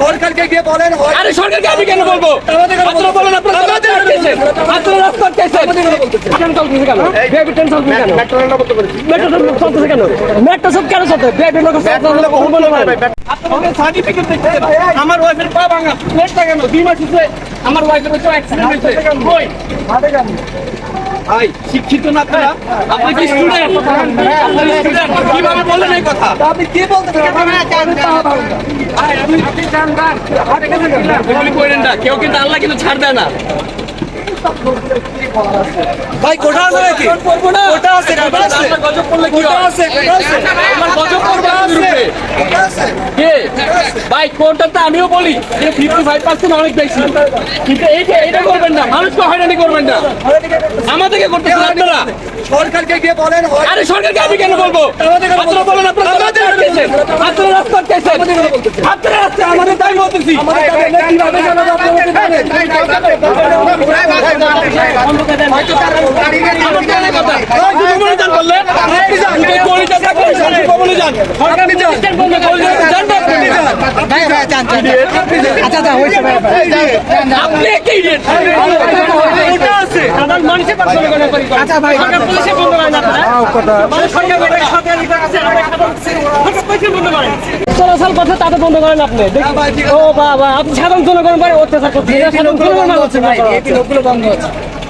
সরকারকে গিয়ে বলেন আরে সরকারকে আমি কেন বলব? আপনারা বলেন আপনারা? আপনারা রাস্তা আটকেছেন কেন? চলতেছে কেন? ট্রেন চলতেছে কেন? মেট্রো চলতেছে কেন? মেট্রো সব কেন চলতে বেবি লোক আপনাদের সার্টিফিকেট দেখতেছেন আমার ওয়াইফের পা ভাঙা প্লেটটা কেন দুই মাস হচ্ছে আমার ওয়াইফের হচ্ছে অ্যাক্সিডেন্ট হয়েছে কই ভাই শিক্ষিত না আপনারা আপনি কি স্টুডেন্ট আপনি স্টুডেন্ট কীভাবে বললেন এই কথা আপনি কি বলতে আপনি এগুলি করেন না কেউ কিন্তু আল্লাহ কিন্তু ছাড় দেয় না ভাই কোটা আছে নাকি কোটা আছে কোটা আছে গজব করলে কি কোটা আছে কোটা আছে আমার গজব করবে উপরে। কোটা আছে কে ভাই কোনটা তো আমিও বলি যে ফিফটি ফাইভ পার্সেন্ট অনেক বেশি কিন্তু এইটা এইটা করবেন না মানুষকে হয়রানি করবেন না আমাদেরকে করতেছেন আপনারা সরকারকে গিয়ে বলেন হয় আরে সরকারকে আমি কেন বলব আপনারা বলেন আপনারা রাস্তা আটকেছেন আপনারা রাস্তা আটকেছেন? আপনারা রাস্তা আমাদের তাই বলতেছি আমাদের তাহলে কীভাবে জানাব আপনারা আমার আচ্ছা ভাই। পুলিশে বন্ধ করেন আপনারা মানে সরকার আমরা সাধারণ সরকার পুলিশে বন্ধ করেন চলাচল করছে তাতে বন্ধ করেন আপনি। ও বাবা আপনি সাধারণ জনগণ পরে অত্যাচার করছেন। সাধারণ জনগণ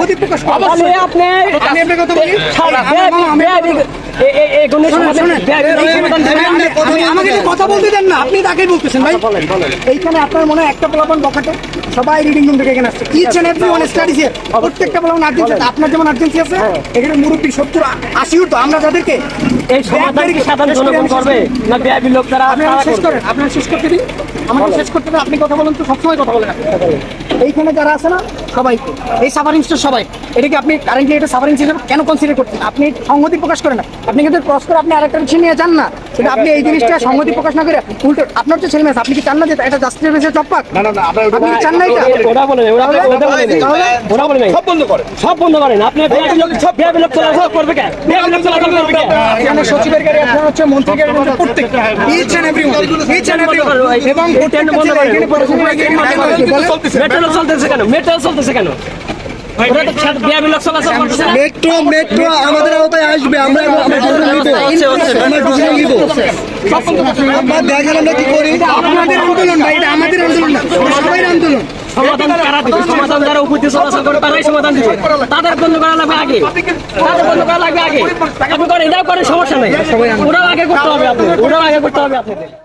সাথে প্রকাশ আপনি আমি আপনার কথা বলি। আমাকে কথা বলতে দেন না আপনি তাকেই বলতেছেন ভাই। এইখানে আপনার মনে হয় একটা পোলাপন বখাটে? সবাই রিডিং রুম থেকে এখানে আসছে। Each and every one studies প্রত্যেকটা পোলাপন আর্জেন্সি আপনার যেমন আর্জেন্সি আছে এখানে মুরব্বী সত্তর আশি তো আমরা যাদেরকে এই সমাধান কি সাধারণ জনগণ করবে? না লোক তারা শেষ করবে? করেন আপনার শেষ করতে দিন। আমাকে শেষ করতে আপনি কথা বলেন তো সবসময় কথা বলেন। এইখানে যারা আছে না সবাই এই সাফারিংসটা সবাই। এটাকে আপনি কারেন্টলি এটা সাফারিংস হিসেবে কেন কনসিডার করছেন? আপনি সংহতি প্রকাশ করেন না। আপনি কিন্তু ক্রস করে আপনি আরেকটা কিছু নিয়ে যান না। সেটা আপনি এই জিনিসটা সংহতি প্রকাশ না করে উল্টো আপনার তো ছেলে মেয়ে আপনি কি চান না যে এটা জাস্টিসের বেসে চপ্পাক না না আপনি কি চান না এটা? ওরা বলে ওরা বলে- ওরা বলে ওরা বলে সব বন্ধ করে সব বন্ধ করেন। আপনি সব লোক চলাচল করবে কে? বেবি লোক চলাচল করবে কে? এখানে সচিবের গাড়ি আপনার হচ্ছে গাড়ি হচ্ছে প্রত্যেক each and every each and every এবং প্রত্যেকটা বন্ধ ছেলে এখানে পড়াশোনা করে এখানে মেট্রো চলতেছে কেন? মেট্রো চলতেছে কেন? ওরা তো সাথে বেবি লোক চলাচল করতেছে না? মেট্রো মেট্রো আমাদের আওতায় আসবে আমরা আমরা ডিসিশন নিব। আমরা ডিসিশন নিব। আমরা দেখেন আমরা কি করি? আপনাদের আন্দোলন ভাই এটা আমাদের আন্দোলন না। সবাই আন্দোলন। সমাধান কারা দিবে? সমাধান যারা উপস্থিত চলাচল করে তারাই সমাধান দিবে। তাদের বন্ধ করা লাগবে আগে। তাদের বন্ধ করা লাগবে আগে। আপনি করেন এটাও করেন সমস্যা নেই। ওরাও আগে করতে হবে আপনি ওরাও আগে করতে হবে আপনাদের।